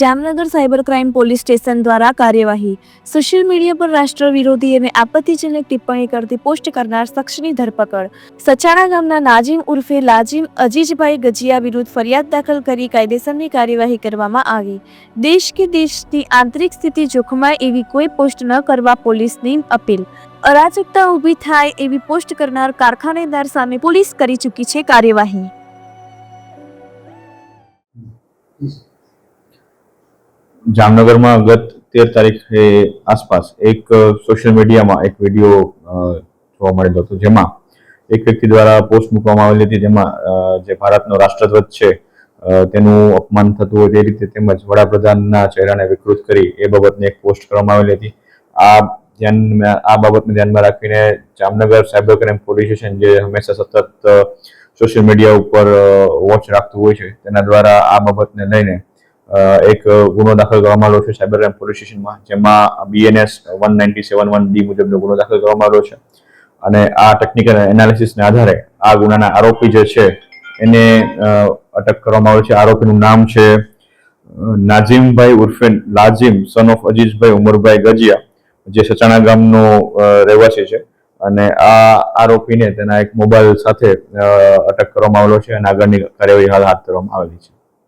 Jamnagar cyber crime police station દ્વારા કાર્યવાહી. Social media પર રાષ્ટ્ર વિરોધી અને આપત્તિજનક ટિપ્પણી કરતી પોસ્ટ કરનાર શખ્સની ધરપકડ. સચાણા ગામના નાજીમ ઉર્ફે લાજીમ અજીજભાઈ ગજિયા વિરુદ્ધ ફરિયાદ દાખલ કરી કાયદેસરની કાર્યવાહી કરવામાં આવી. દેશ કે દેશની આંતરિક સ્થિતિ જોખમાય એવી કોઈ પોસ્ટ ન કરવા પોલીસની અપીલ. અરાજકતા ઊભી થાય એવી પોસ્ટ કરનાર કારખાનેદાર સામે પોલીસ કરી ચૂકી છે કાર્યવાહી. જામનગરમાં ગત તેર તારીખે આસપાસ એક સોશિયલ મીડિયામાં એક વીડિયો જોવા મળેલો હતો. જેમાં એક વ્યક્તિ દ્વારા પોસ્ટ મૂકવામાં આવેલી હતી. જેમાં જે ભારતનો રાષ્ટ્રધ્વજ છે તેનું અપમાન થતું હોય તે રીતે તેમજ વડાપ્રધાનના ચહેરાને વિકૃત કરી એ બાબતને એક પોસ્ટ કરવામાં આવેલી હતી. આ ધ્યાન, આ બાબતને ધ્યાનમાં રાખીને Jamnagar cyber crime police station જે હંમેશા સતત સોશિયલ મીડિયા ઉપર વોચ રાખતું હોય છે, તેના દ્વારા આ બાબતને લઈને એક ગુનો દાખલ કરવામાં આવ્યો છે સાયબર ક્રાઇમ પોલીસ સ્ટેશનમાં, જેમાં BNS one ninety seven one D મુજબનો ગુનો દાખલ કરવામાં આવ્યો છે. અને આ ટેકનિકલ એનાલિસિસને આધારે આ ગુનાના આરોપી જે છે, એને અટક કરવામાં આવ્યો છે. આરોપીનું નામ છે નાજીમભાઈ ઉર્ફે લાજીમ સન ઓફ અજીઝભાઈ ઉમરભાઈ ગજિયા, જે સચાણા ગામનો રહેવાસી છે. અને આ આરોપીને તેના એક મોબાઈલ સાથે અટક કરવામાં આવેલો છે અને આગળની કાર્યવાહી હાલ હાથ ધરવામાં આવેલી છે.